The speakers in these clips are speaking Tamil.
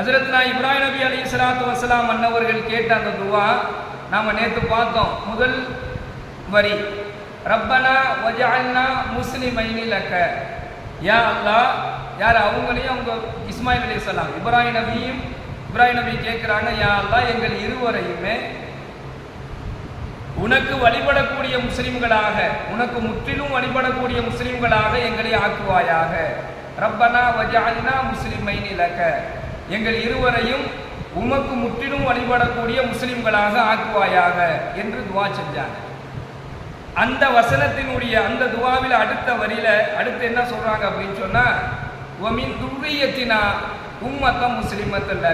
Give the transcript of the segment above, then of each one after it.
ஹசரத்னா இப்ராஹிம் நபி அலி இஸ்லாத்து வசலாம் அன்னவர்கள் கேட்ட அந்த துவா நாம் நேற்று பார்த்தோம். முதல் வரி ரப்பனா வஜஅல்னா முஸ்லிமைனி லக்க. யா அல்லா யார் அவங்களையும் அவங்க இஸ்மாயில் அலைஹிஸ்ஸலாம் இப்ராஹிம் நபியும் இப்ராஹிம் நபி கேட்குறாங்க யா அல்லாஹ் எங்கள் இருவரையுமே உனக்கு வழிபடக்கூடிய முஸ்லிம்களாக உனக்கு முற்றிலும் வழிபடக்கூடிய முஸ்லிம்களாக எங்களை ஆக்குவாயாக. ரப்பனா வஜஅல்னா முஸ்லிமைனி லக்க. எங்கள் இருவரையும் உமக்கு முற்றிலும் வழிபடக்கூடிய முஸ்லிம்களாக ஆக்குவாயாக என்று துவா செஞ்சாங்க. அந்த வசனத்தினுடைய அந்த துவாவில் அடுத்த வரியில அடுத்து என்ன சொல்றாங்க அப்படின்னு சொன்னா ஒமின் துர்ரியத்தினா உம்மத்தம் முஸ்லிமத்தில்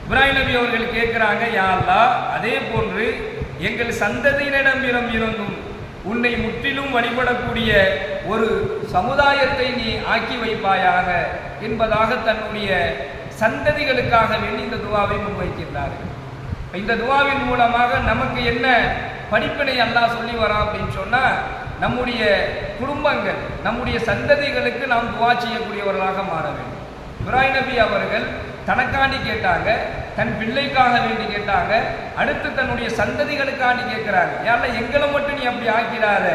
இப்ராஹிம் நபி அவர்கள் கேட்குறாங்க யாரா அதே போன்று எங்கள் சந்ததியினிடம் இருந்தும் உன்னை முற்றிலும் வழிபடக்கூடிய ஒரு சமுதாயத்தை நீ ஆக்கி வைப்பாயாக என்பதாக தன்னுடைய சந்ததிகளுக்காக வேண்டி இந்த துவாவை முன்வைக்கின்றார்கள் இந்த துவாவின் மூலமாக நமக்கு என்ன படிப்பினை அல்லா சொல்லி வரான் அப்படின்னு சொன்னால் நம்முடைய குடும்பங்கள் நம்முடைய சந்ததிகளுக்கு நாம் துவா செய்யக்கூடியவர்களாக மாற வேண்டும். இப்ராஹிம் நபி அவர்கள் தனக்காண்டி கேட்டாங்க தன் பிள்ளைக்காக வேண்டி கேட்டாங்க. அடுத்து தன்னுடைய சந்ததிகளுக்காண்டி கேட்கிறாங்க. யாரில் எங்களை மட்டும் நீ அப்படி ஆக்கிறாத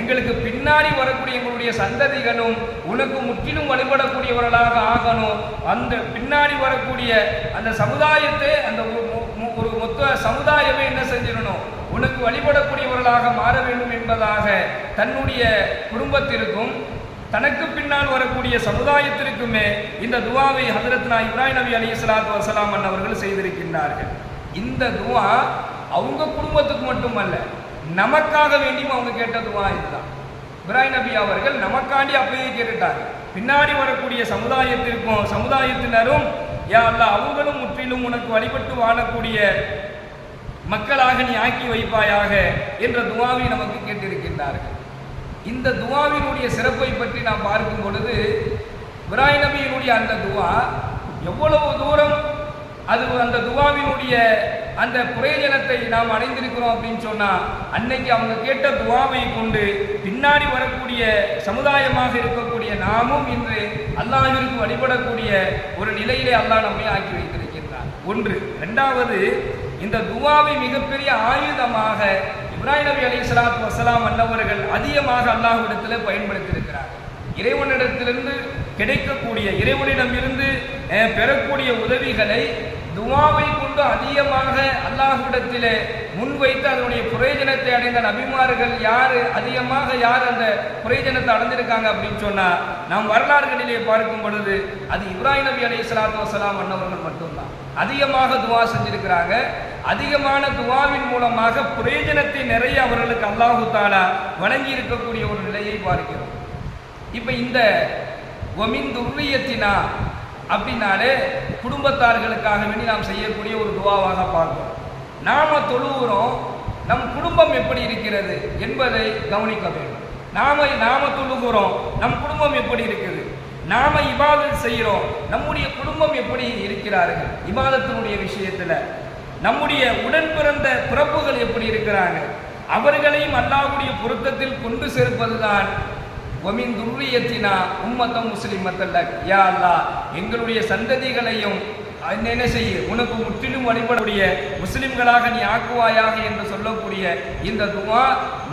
எங்களுக்கு பின்னாடி வரக்கூடிய எங்களுடைய சந்ததிகளும் உனக்கு முற்றிலும் வழிபடக்கூடியவர்களாக ஆகணும். அந்த பின்னாடி வரக்கூடிய அந்த சமுதாயத்தை அந்த ஒரு மொத்த சமுதாயமே என்ன செஞ்சிடணும்? உனக்கு வழிபடக்கூடியவர்களாக மாற வேண்டும் என்பதாக தன்னுடைய குடும்பத்திற்கும் தனக்கு பின்னால் வரக்கூடிய சமுதாயத்திற்குமே இந்த துவாவை ஹதரத்னா இப்ராஹிம் நபி அலி சலாத்து வசலாம் அவர்கள் செய்திருக்கின்றார்கள். இந்த துவா அவங்க குடும்பத்துக்கு மட்டுமல்ல நமக்காக வேண்டியும் அவங்க கேட்ட துவா இதுதான். இப்ராஹிம் நபி அவர்கள் நமக்காண்டி அப்படியே கேட்டுட்டாங்க பின்னாடி வரக்கூடிய சமுதாயத்திற்கும் சமுதாயத்தினரும் யா அல்லாஹ் அவங்களும் முற்றிலும் உனக்கு வழிபட்டு வாழக்கூடிய மக்களாக நீ ஆக்கி வைப்பாயாக என்ற துவாவை நமக்கு கேட்டிருக்கின்றார்கள். இந்த துவாவினுடைய சிறப்பை பற்றி நாம் பார்க்கும் பொழுது விராய் நபியினுடைய அந்த துவா எவ்வளவு தூரம் அது அந்த துவாவினுடைய அந்த பிரயோஜனத்தை நாம் அடைந்திருக்கிறோம் அப்படின்னு சொன்னா அன்னைக்கு அவங்க கேட்ட துவாவை கொண்டு பின்னாடி வரக்கூடிய சமுதாயமாக இருக்கக்கூடிய நாமும் இன்று அல்லாஹிற்கு வழிபடக்கூடிய ஒரு நிலையிலே அல்லாஹ் நம்மை ஆக்கி வைத்திருக்கின்றார் ஒன்று. இரண்டாவது இந்த துவாவை மிகப்பெரிய ஆயுதமாக இப்ராஹிம் நபி அலி சலாத்து வசலாம் அன்னவர்கள் அதிகமாக அல்லாஹ்விடத்தில் பயன்படுத்தியிருக்கிறார்கள் இறைவனிடத்திலிருந்து கிடைக்கக்கூடிய இறைவனிடமிருந்து பெறக்கூடிய உதவிகளை துவாவை கொண்டு அதிகமாக அல்லாஹ்விடத்திலே முன்வைத்து அதனுடைய பிரயோஜனத்தை அடைந்த நபிமார்கள் யார் அதிகமாக யார் அந்த பிரயோஜனத்தை அடைஞ்சிருக்காங்க அப்படின்னு சொன்னால் நாம் வரலாறுகளிலே பார்க்கும் பொழுது அது இப்ராஹிம் நபி அலி சலாத்து வசலாம் அன்னவர்கள் மட்டும்தான். அதிகமாக துவா செஞ்சிருக்கிறாங்க. அதிகமான துவாவின் மூலமாக பிரயோஜனத்தை நிறைய அவர்களுக்கு அல்லாஹு தாலா வழங்கி இருக்கக்கூடிய ஒரு நிலையை பார்க்கிறோம். இப்போ இந்த ஒமின் துர்வியத்தினா அப்படின்னாலே குடும்பத்தார்களுக்காக வேண்டி நாம் செய்யக்கூடிய ஒரு துவாவாக பார்க்கிறோம். நாம தொழுகிறோம் நம் குடும்பம் எப்படி இருக்கிறது என்பதை கவனிக்க வேண்டும். நாம நாம தொழுகிறோம் நம் குடும்பம் எப்படி இருக்குது? நாம இபாதத் செய்கிறோம் நம்முடைய குடும்பம் எப்படி இருக்கிறார்கள் இபாதத்தினுடைய விஷயத்துல நம்முடைய உடன் பிறந்த பிறப்புகள் எப்படி இருக்கிறாங்க? அவர்களையும் அல்லாவுடைய பொருத்தத்தில் கொண்டு சேர்ப்பதுதான். ஒமின் துர்ரியத்தினா உம்மத்தம் முஸ்லிமத்தல்ல யா அல்லா எங்களுடைய சந்ததிகளையும் என்ன செய்ய? உனக்கு முற்றிலும் வழிபடக்கூடிய முஸ்லிம்களாக நீ ஆக்குவாயாக என்று சொல்லக்கூடிய இந்த துவா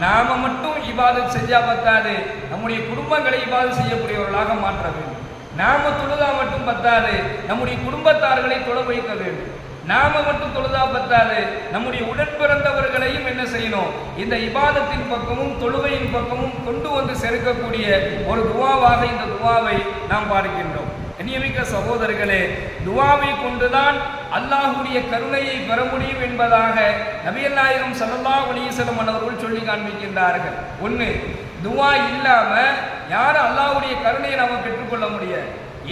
நாம மட்டும் இபாதத் செஞ்சா பத்தாது. நம்முடைய குடும்பங்களை இவ்வாறு செய்யக்கூடியவர்களாக மாற்ற வேண்டும். நாம தொழுதா மட்டும் பத்தாது நம்முடைய குடும்பத்தார்களை தொழ வைக்க வேண்டும். நாம மட்டும் தொழுதா பத்தாது நம்முடைய உடன் பிறந்தவர்களையும் என்ன செய்யணும்? இந்த இபாதத்தின் பக்கமும் தொழுகையின் பக்கமும் கொண்டு வந்து சேர்க்கக்கூடிய ஒரு துவாவாக இந்த துவாவை நாம் பார்க்கின்றோம். கண்ணியமிக்க சகோதரர்களே துவாவை கொண்டுதான் அல்லாஹுடைய கருணையை பெற முடியும் என்பதாக நபியல் நாயகம் சல்லா அலைஹி அவர்கள் சொல்லி காண்பிக்கின்றார்கள். ஒன்று துவா இல்லாமல் யாரும் அல்லாவுடைய கருணையை நம்ம பெற்றுக்கொள்ள முடிய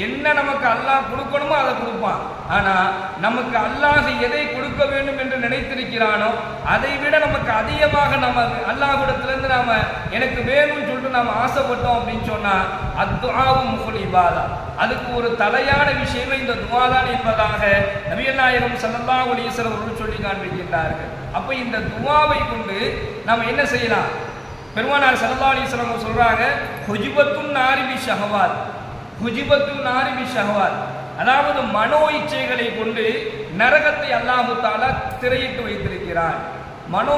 என்ன நமக்கு அல்லாஹ் கொடுக்கணுமோ அதை கொடுப்பான். ஆனா நமக்கு அல்லாஹ் எதை கொடுக்க வேண்டும் என்று நினைத்திருக்கிறானோ அதை விட நமக்கு அதிகமாக நம்ம அல்லாஹ்விடத்திலிருந்து நாம எனக்கு வேணும்னு சொல்லிட்டு நாம ஆசைப்பட்டோம் அப்படின்னு சொன்னா அத்துவாவும் முகுல் இபாதா. அதுக்கு ஒரு தலையான விஷயமே இந்த துவாதான் என்பதாக நபிகள் நாயகம் ஸல்லல்லாஹு அவர்கள் சொல்லி காண்பிக்கின்றார்கள். அப்ப இந்த துவாவை கொண்டு நாம என்ன செய்யலாம்? பெருமானார் சல்லா அலைஹி வஸல்லம் அவங்க சொல்றாங்க நாரிபி ஷஹவாத். ஹுஜிபத்தும் நாரிபி ஷஹவாத். அதாவது மனோ இச்சைகளை கொண்டு நரகத்தை அல்லாஹு தாலா திரையிட்டு வைத்திருக்கிறான். மனோ